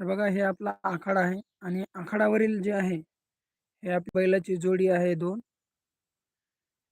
तर बघा हे आपला आखाडा आहे आणि आखाडावरील जे आहे हे आपली बैलाची जोडी आहे दोन.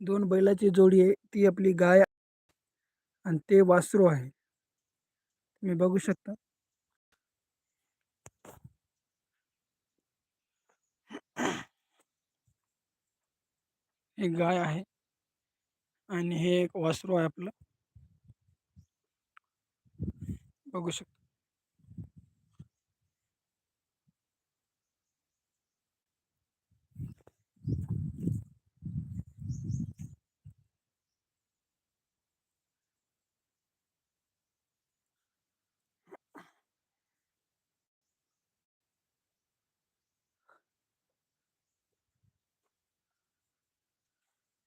दोन बैलाची जोडी आहे ती आपली गाय आणि ते वासरू आहे. तुम्ही बघू शकता. एक गाय आहे आणि हे एक वासरू आहे आपलं. बघू शकता.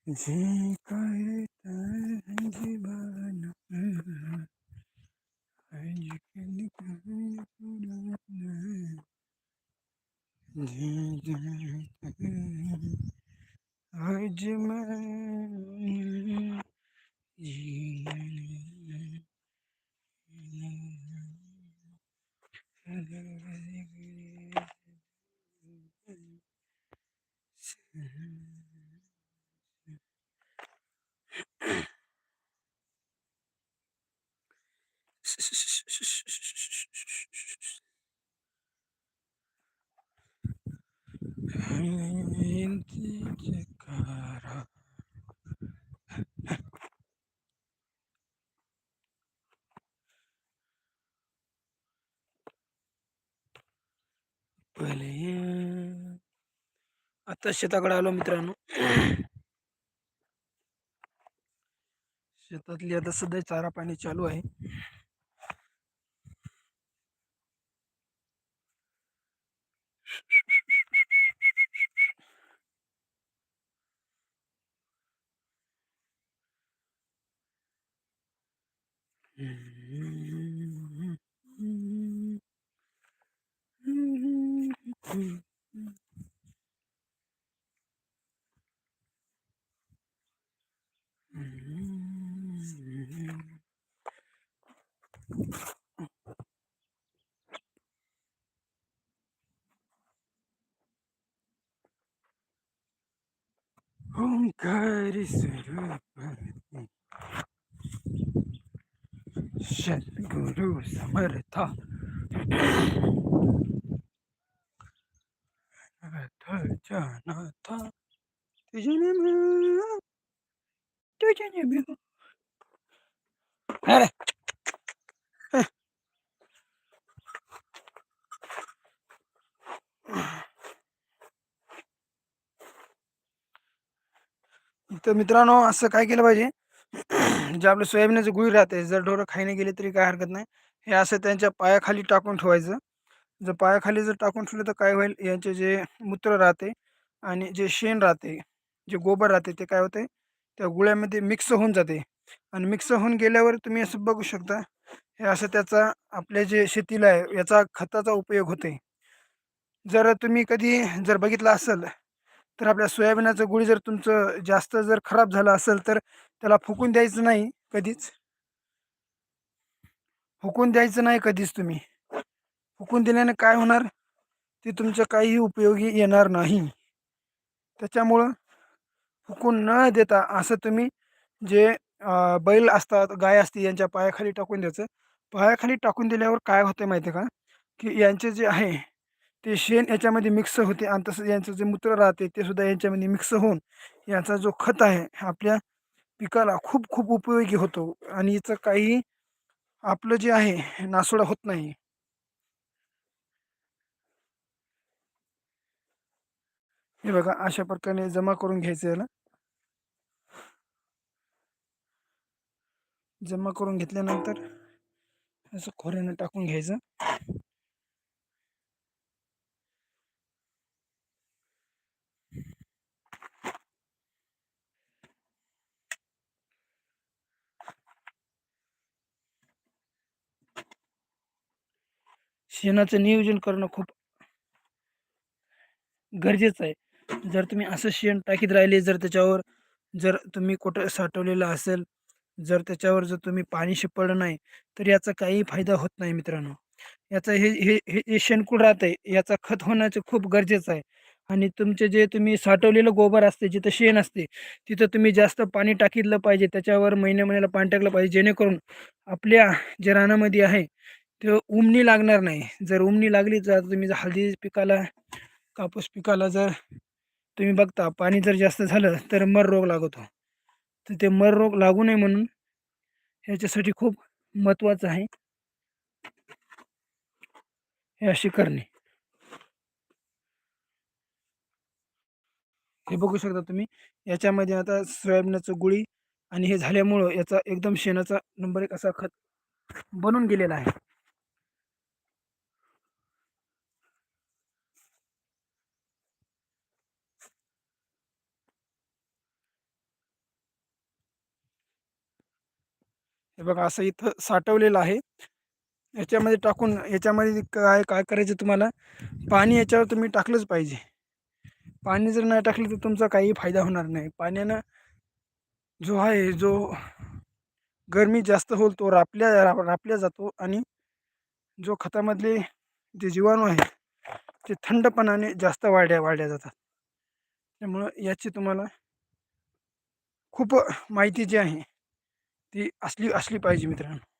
जे काय तर जीवन आज कल आज मैं करा पहिले आता शेताकडे आलो मित्रांनो. शेतातली आता सध्या चारा पाणी चालू आहे.。うん。本帰りするシェルクルーさまれた。में तुझे में अरे तर मित्रांनो असं काय केलं पाहिजे? जे आपलं सोयाबीनचं गुळी राहते जर ढोरं खायने गेले तरी काय हरकत नाही. हे असं त्यांच्या पायाखाली टाकून ठेवायचं. जर पायाखाली जर टाकून ठेवलं तर काय होईल? यांचे जे मूत्र राहते आणि जे शेण राहते जे गोबर राहते ते काय होते? त्या गुळ्यामध्ये मिक्स होऊन जाते. आणि मिक्स होऊन गेल्यावर तुम्ही असं बघू शकता हे असं त्याचा आपल्या जे शेतीला आहे याचा खताचा उपयोग होते. जर तुम्ही कधी जर बघितलं असेल तर आपल्या सोयाबीनाचं गुळी जर तुमचं जास्त जर खराब झालं असेल तर त्याला फुकून द्यायचं नाही कधीच. फुकून द्यायचं नाही कधीच तुम्ही. फुकून दिल्याने काय होणार? ते तुमचं काहीही उपयोगी येणार नाही. त्याच्यामुळं फुकून न देता असं तुम्ही जे बैल असतात गाय असते यांच्या पायाखाली टाकून द्यायचं. पायाखाली टाकून दिल्यावर काय होतं माहिती आहे का? की यांचे जे आहे ते शेण याच्यामध्ये मिक्स होते आणि तसं यांचं जे मूत्र राहते ते सुद्धा यांच्यामध्ये मिक्स होऊन याचा जो खत आहे आपल्या पिकाला खूप खूप उपयोगी होतो. आणि याचं काही आपलं जे आहे नासोडा होत नाही. हे बघा अशा प्रकारे जमा करून घ्यायचं याला. जमा करून घेतल्यानंतर असं खोऱ्यानं टाकून घ्यायचं. शेणाचं नियोजन करणं खूप गरजेचं आहे. जर तुम्ही असं शेण टाकीत राहिले जर त्याच्यावर जर तुम्ही कुठं साठवलेलं असेल जर त्याच्यावर जर तुम्ही पाणी शिपडलं नाही तर याचा काही फायदा होत नाही मित्रांनो. याचं हे हे हे जे शेणकूड राहतंय याचा खत होण्याचं खूप गरजेचं आहे. आणि तुमचे जे तुम्ही साठवलेलं गोबर असते जिथं शेण असते तिथं तुम्ही जास्त पाणी टाकितलं पाहिजे. त्याच्यावर महिन्या महिन्याला पाणी टाकलं पाहिजे जेणेकरून आपल्या जे रानामध्ये आहे ते उमणी लागणार नाही. जर उमणी लागली तर तुम्ही जर हळदी पिकाला कापूस पिकाला जर तुम्ही बघता पाणी जर जास्त झालं तर मर रोग लागतो. तर ते मर रोग लागू नये म्हणून ह्याच्यासाठी खूप महत्त्वाचं आहे. हे अशी करणे. हे बघू शकता तुम्ही याच्यामध्ये आता सोयाबीनाचं गुळी आणि हे झाल्यामुळं याचा एकदम शेणाचा नंबर एक असा खत बनून गेलेला आहे. हे बघा असं इथं साठवलेलं आहे. याच्यामध्ये टाकून याच्यामध्ये काय काय करायचं तुम्हाला? पाणी याच्यावर तुम्ही टाकलंच पाहिजे. पाणी जर नाही टाकलं तर तुमचा काही फायदा होणार नाही. पाण्यानं जो आहे जो गरमी जास्त होईल तो रापल्या रापल्या जातो आणि जो खतामधले जे जीवाणू आहे ते थंडपणाने जास्त वाढ्या वाढल्या जातात. त्यामुळं याची तुम्हाला खूप माहिती जी आहे ती असली असली पाहिजे मित्रांनो.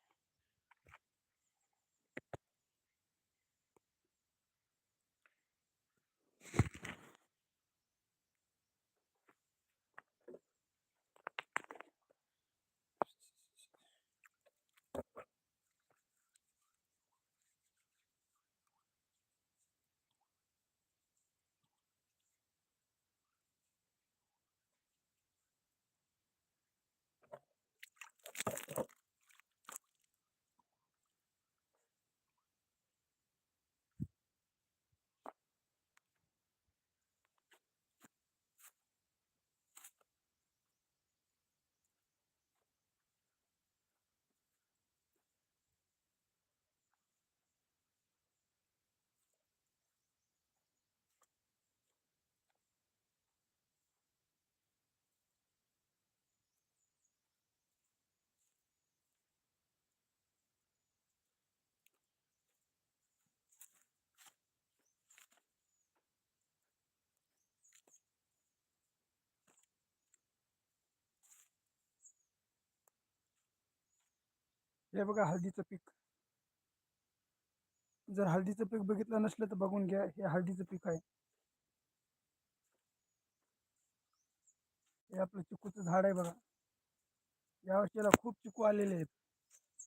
हे बघा हळदीचं पीक. जर हळदीचं पीक बघितलं नसलं तर बघून घ्या हे हळदीचं पीक आहे. हे आपलं चिकूचं झाड आहे बघा. या वर्षीला खूप चिकू आलेले आहेत.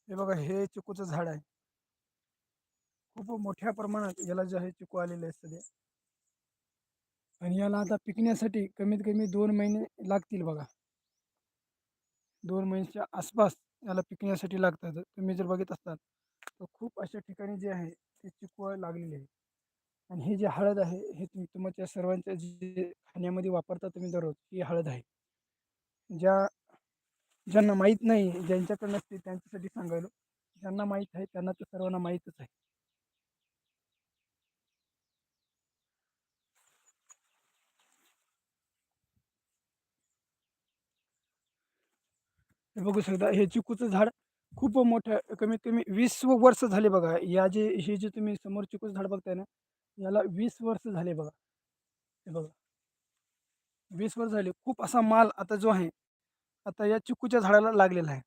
हे बघा हे चिकूचं झाड आहे. खूप मोठ्या प्रमाणात याला जे आहे चिकू आलेले आहेत सध्या. आणि याला आता पिकण्यासाठी कमीत कमी दोन महिने लागतील बघा. दोन महिन्याच्या आसपास याला पिकण्यासाठी लागतात. तुम्ही जर बघत असताल तर खूप अशा ठिकाणी जे आहे ते चिकू लागलेली आहे आणि हे जे हळद आहे हे तुम्ही तुमच्या सर्वांच्या जे खाण्यामध्ये वापरता तुम्ही दररोज ही हळद आहे. ज्या ज्यांना माहीत नाही ज्यांच्याकडे नसते त्यांच्यासाठी सांगायलो ज्यांना माहीत आहे त्यांना तर सर्वांना माहीतच आहे. बघू शकता हे चिकूचं झाड खूप मोठं कमीत कमी वीस वर्ष झाले बघा. या जे हे जे तुम्ही समोर चिकूचं झाड बघताय ना याला वीस वर्ष झाले बघा. हे बघा. वीस वर्ष झाले. खूप असा माल आता जो आहे आता या चिकूच्या झाडाला लागलेला आहे.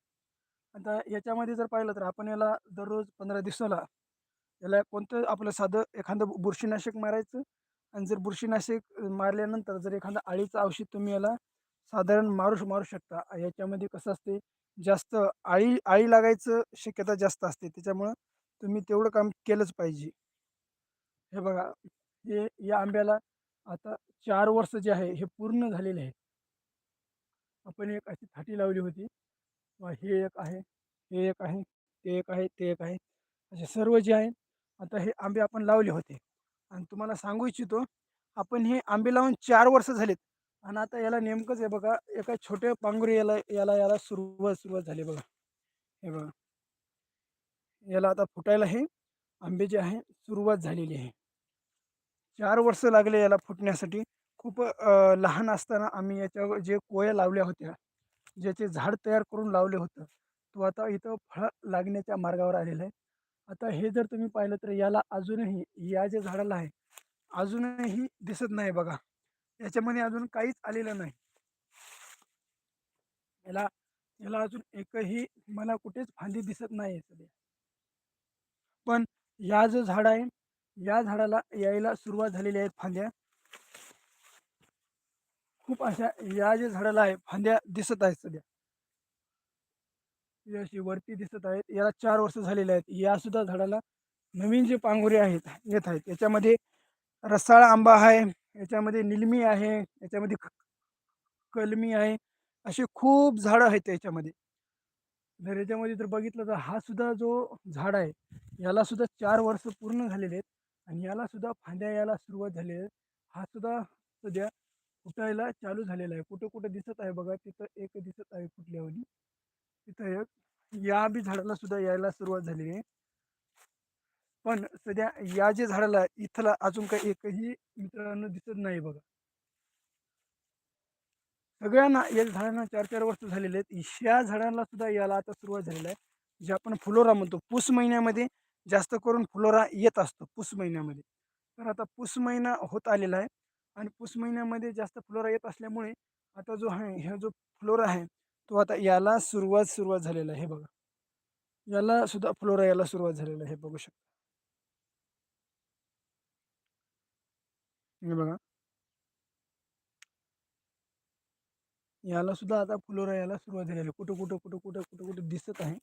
आता याच्यामध्ये जर पाहिलं तर आपण याला दररोज पंधरा दिवसाला याला कोणतं आपलं साधं एखादं बुरशीनाशक मारायचं आणि जर बुरशीनाशक मारल्यानंतर जर एखादं आळीचं औषध तुम्ही याला साधारण मारू मारू शकता. याच्यामध्ये कसं असते जास्त आळी आळी लागायचं शक्यता जास्त असते. त्याच्यामुळं तुम्ही तेवढं काम केलंच पाहिजे. हे बघा हे या आंब्याला आता चार वर्ष जे आहे हे पूर्ण झालेले आहे आपण एक अशी थाटी लावली होती. हे एक आहे हे एक आहे ते एक आहे ते एक आहे. असे सर्व जे आहे आता हे आंबे आपण लावले होते. आणि तुम्हाला सांगू इच्छितो आपण हे आंबे लावून चार वर्ष झालेत. आणि आता याला नेमकंच आहे बघा एका छोट्या पांघुरी याला याला याला सुरुवात सुरुवात झाली बघा. हे बघा. याला आता फुटायला हे आंबे जे आहे सुरुवात झालेली आहे. चार वर्ष लागले याला फुटण्यासाठी. खूप लहान असताना आम्ही याच्यावर जे कोया लावल्या होत्या ज्याचे झाड तयार करून लावले होतं तो आता इथं फळ लागण्याच्या मार्गावर आलेलं आहे. आता हे जर तुम्ही पाहिलं तर याला अजूनही या जे झाडाला आहे अजूनही दिसत नाही बघा. याच्यामध्ये अजून काहीच आलेलं नाही. याला याला अजून एकही मला कुठेच फांदी दिसत नाही सध्या. पण या जो झाड आहे या झाडाला यायला सुरुवात झालेली आहेत फांद्या. खूप अशा या जे झाडाला आहे फांद्या दिसत आहेत सध्या. अशी वरती दिसत आहेत याला चार वर्ष झालेले आहेत. या सुद्धा झाडाला नवीन जे पांगुरे आहेत येत आहेत. याच्यामध्ये रसाळ आंबा आहे याच्यामध्ये निलमी आहे याच्यामध्ये क- कलमी आहे असे खूप झाडं आहेत याच्यामध्ये जर याच्यामध्ये जर बघितलं तर हा सुद्धा जो झाड आहे याला सुद्धा चार वर्ष पूर्ण झालेले आहेत आणि याला सुद्धा फांद्या यायला सुरुवात झालेली आहे. हा सुद्धा सध्या फुटायला चालू झालेला आहे. कुठं कुठं दिसत आहे बघा तिथं एक दिसत आहे फुटल्यावानी तिथं एक या बी झाडाला सुद्धा यायला सुरुवात झालेली आहे. पण सध्या या जे झाडाला इथला अजून काही एकही मित्रांनो दिसत नाही बघा. सगळ्यांना या झाडांना चार चार वर्ष झालेले आहेत. या झाडांना सुद्धा याला आता सुरुवात झालेली आहे. जे आपण फुलोरा म्हणतो पुस महिन्यामध्ये जास्त करून फुलोरा येत असतो पुस महिन्यामध्ये. तर आता पुस महिना होत आलेला आहे आणि पुस महिन्यामध्ये जास्त फुलोरा येत असल्यामुळे आता जो आहे हा जो फ्लोरा आहे तो आता याला सुरुवात सुरुवात झालेला आहे बघा. याला सुद्धा फ्लोरा याला सुरुवात झालेला आहे हे बघू शकता. हे बघा. याला सुद्धा आता फुलोरा यायला सुरुवात झालेली. आहे कुठं कुठं कुठं कुठं कुठं कुठं दिसत आहे.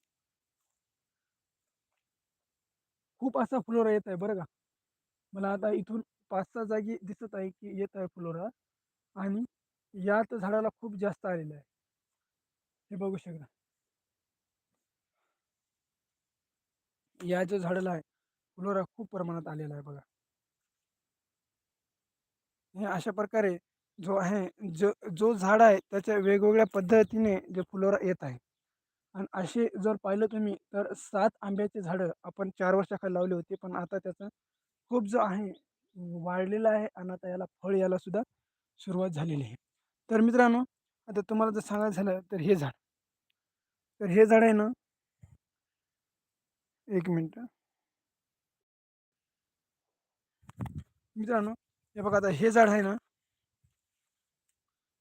खूप असा फ्लोरा येत आहे बरं का. मला आता इथून पाच सहा जागी दिसत आहे की येत आहे फ्लोरा. आणि यात झाडाला खूप जास्त आलेलं आहे. हे बघू शकता. या जो झाडाला आहे फ्लोरा खूप प्रमाणात आलेला आहे बघा. हे अशा प्रकारे जो आहे जो जो झाड आहे त्याच्या वेगवेगळ्या पद्धतीने जे फुलोरा येत आहे आणि असे जर पाहिलं तुम्ही तर सात आंब्याचे झाडं आपण चार वर्षाखाली लावले होते पण आता त्याचा खूप जो आहे वाढलेला आहे आणि आता याला फळ याला सुद्धा सुरुवात झालेली आहे. तर मित्रांनो आता तुम्हाला जर सांगायचं झालं तर हे झाड. तर हे झाड आहे ना एक मिनटं. मित्रांनो हे बघा आता हे झाड आहे ना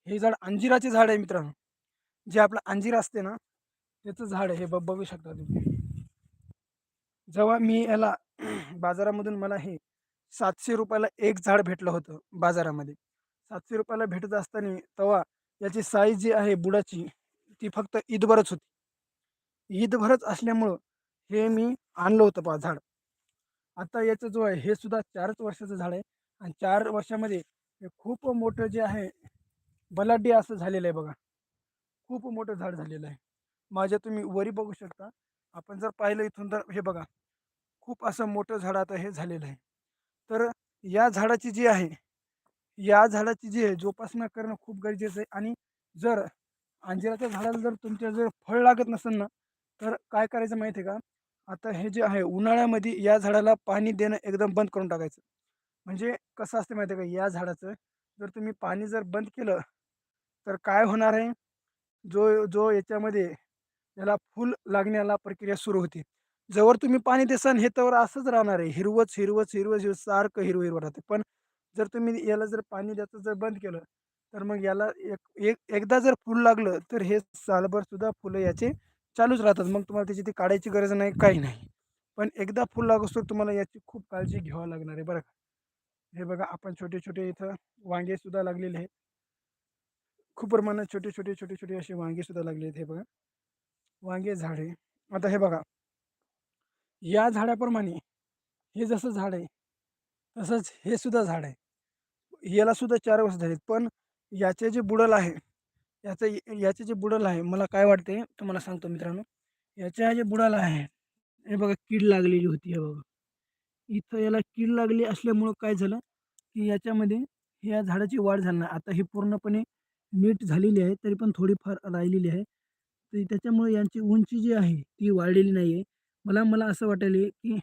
हे झाड अंजिराचे झाड आहे मित्रांनो. जे आपलं अंजीर असते ना त्याचं झाड आहे. हे बघू शकता तुम्ही. जेव्हा मी याला बाजारामधून मला हे सातशे रुपयाला एक झाड भेटलं होतं बाजारामध्ये. सातशे रुपयाला भेटत असताना तेव्हा याची साईज जी आहे बुडाची ती फक्त ईदभरच होती. ईदभरच असल्यामुळं हे मी आणलं होतं पा झाड. आता याचं जो आहे हे सुद्धा चारच वर्षाचं झाड आहे. आणि चार वर्षामध्ये हे खूप मोठं जे आहे बलाढ्य असं झालेलं आहे बघा. खूप मोठं झाड झालेलं आहे. माझ्या तुम्ही वरी बघू शकता. आपण जर पाहिलं इथून तर हे बघा. खूप असं मोठं झाड आता हे झालेलं आहे. तर या झाडाची जी आहे या झाडाची जी आहे जोपासना करणं खूप गरजेचं आहे. आणि जर अंजिराच्या झाडाला जर तुमच्या जर फळ लागत नसेल ना तर काय करायचं माहिती आहे का? आता हे जे आहे उन्हाळ्यामध्ये या झाडाला पाणी देणं एकदम बंद करून टाकायचं. म्हणजे कसं असतं माहिती आहे का? या झाडाचं जर तुम्ही पाणी जर बंद केलं तर काय होणार आहे? जो जो याच्यामध्ये याला फूल लागण्याला प्रक्रिया सुरू होते. जवळ तुम्ही पाणी देसान हे तर असंच राहणार आहे. हिरवच हिरवच हिरवच हिरवं सारखं हिरवं हिरवं राहते. पण जर तुम्ही याला जर पाणी द्यायचं जर बंद केलं तर मग याला एक एक एकदा जर फूल लागलं तर हे सालभर सुद्धा फुलं याचे चालूच राहतात. मग तुम्हाला त्याची ती काढायची गरज नाही काही नाही. पण एकदा फुल लागोस तर तुम्हाला याची खूप काळजी घ्यावं लागणार आहे बरं का? हे बघा आपण छोटे छोटे इथं वांगे सुद्धा लागलेले आहेत. खूप प्रमाणात छोटे छोटे छोटे छोटे असे वांगे सुद्धा लागले आहेत हे बघा. वांगे झाडे. आता हे बघा. या झाडाप्रमाणे हे जसं झाड आहे तसंच हे सुद्धा झाड आहे. याला सुद्धा चार वर्ष झालेत पण याचे जे बुडल आहे याचं याचे जे बुडल आहे मला काय वाटते तुम्हाला सांगतो मित्रांनो. याच्या जे बुडाला आहे हे बघा कीड लागलेली होती हे बघा. इथं याला कीड लागली असल्यामुळं काय झालं की याच्यामध्ये या झाडाची वाढ झाली नाही. आता ही पूर्णपणे नीट झालेली आहे तरी पण थोडीफार राहिलेली आहे. तर त्याच्यामुळे यांची उंची जी आहे ती वाढलेली नाही आहे मला मला असं वाटायले की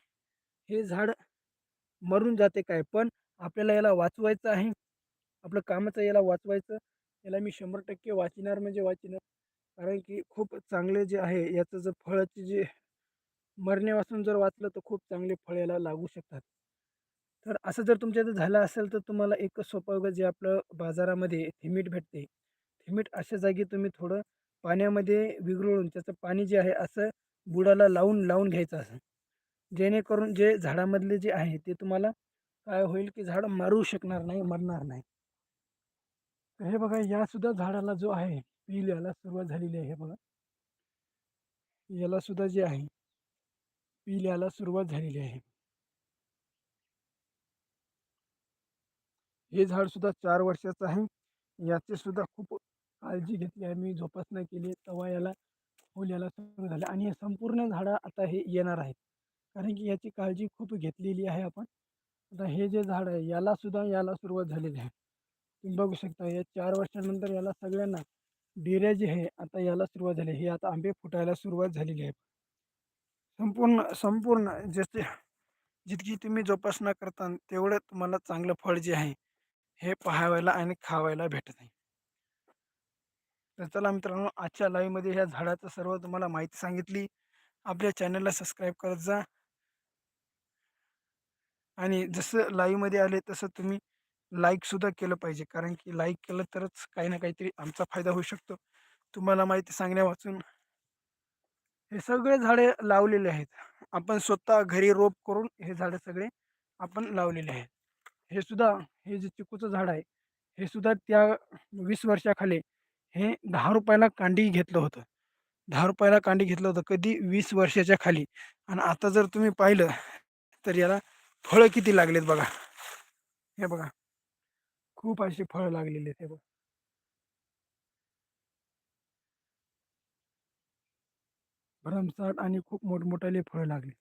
हे झाड मरून जाते काय? पण आपल्याला याला वाचवायचं आहे आपलं कामाचं याला वाचवायचं याला मी शंभर टक्के वाचणार म्हणजे वाचणार कारण की खूप चांगले जे आहे याचं जर फळाची जे मरण्यापासून जर वाचलं तर खूप चांगले फळ याला लागू शकतात. तर असं जर तुमच्या इथं झालं असेल तर तुम्हाला एकच सोपा उगा जे आपलं बाजारामध्ये थिमीट भेटते थिमीट अशा जागी तुम्ही थोडं पाण्यामध्ये विरघळून त्याचं पाणी जे आहे असं बुडाला लावून लावून घ्यायचं असं. जेणेकरून जे झाडामधले जे आहे ते तुम्हाला काय होईल की झाड मारू शकणार नाही मरणार नाही. तर हे बघा यासुद्धा झाडाला जो आहे पील याला सुरुवात झालेली आहे हे बघा. याला सुद्धा जे आहे पील यायला सुरुवात झालेली आहे. हे झाड सुद्धा चार वर्षाचं आहे. याचे सुद्धा खूप काळजी घेतली आहे मी. जोपासना केली तेव्हा याला फुल याला सुरू झाले आणि हे संपूर्ण झाडं आता हे येणार आहेत. कारण की याची काळजी खूप घेतलेली आहे आपण. आता हे जे झाड आहे याला सुद्धा याला सुरुवात झालेली आहे. तुम्ही बघू शकता या चार वर्षानंतर याला सगळ्यांना डेऱ्या जे आहे आता याला सुरुवात झाली हे आता आंबे फुटायला सुरुवात झालेली आहे. संपूर्ण संपूर्ण जसे जितकी तुम्ही जोपासना करता तेवढं तुम्हाला चांगलं फळ जे आहे हे पाहायला आणि खावायला भेटत आहे. तर चला मित्रांनो आजच्या लाईव्हमध्ये ह्या झाडाचं सर्व तुम्हाला माहिती सांगितली. आपल्या चॅनलला सबस्क्राईब करत जा. आणि जसं लाईव्हमध्ये आले तसं तुम्ही लाईकसुद्धा केलं पाहिजे. कारण की लाईक केलं तरच काही ना काहीतरी आमचा फायदा होऊ शकतो. तुम्हाला माहिती सांगण्या वाचून हे सगळे झाडे लावलेले आहेत. आपण स्वतः घरी रोप करून हे झाडं सगळे आपण लावलेले आहेत. हे सुद्धा हे जे चिकूचं झाड आहे हे सुद्धा त्या वीस वर्षाखाली हे दहा रुपयाला कांडी घेतलं होतं. दहा रुपयाला कांडी घेतलं होतं कधी? वीस वर्षाच्या खाली. आणि आता जर तुम्ही पाहिलं तर याला फळं किती लागलेत बघा. हे बघा. खूप अशी फळं लागलेली आहेत हे बघा. भरमसाठ आणि खूप मोठमोठाले फळं लागले.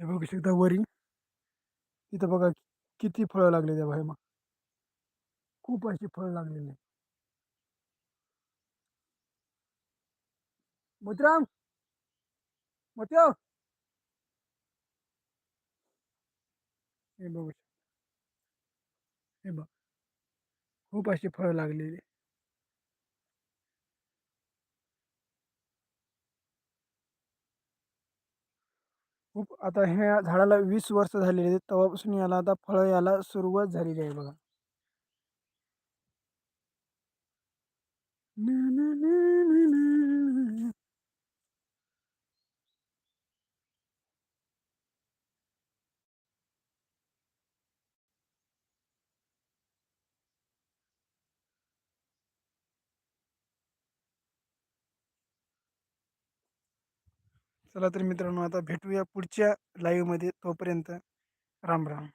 हे बघू शकता वरी. तिथं बघा किती फळं लागले त्या भाई मग. खूप अशी फळं लागलेली आहेत. मोतीराम मोत्या हे बघू शकता. हे बघ. खूप अशी फळं लागलेली खूप आता ह्या झाडाला वीस वर्ष झालेली आहेत. तेव्हापासून याला आता फळं याला सुरुवात झालेली आहे बघा ना, ना, ना, ना, ना. चला तर मित्रांनो आता भेटूया पुढच्या लाईव्हमध्ये तोपर्यंत राम राम.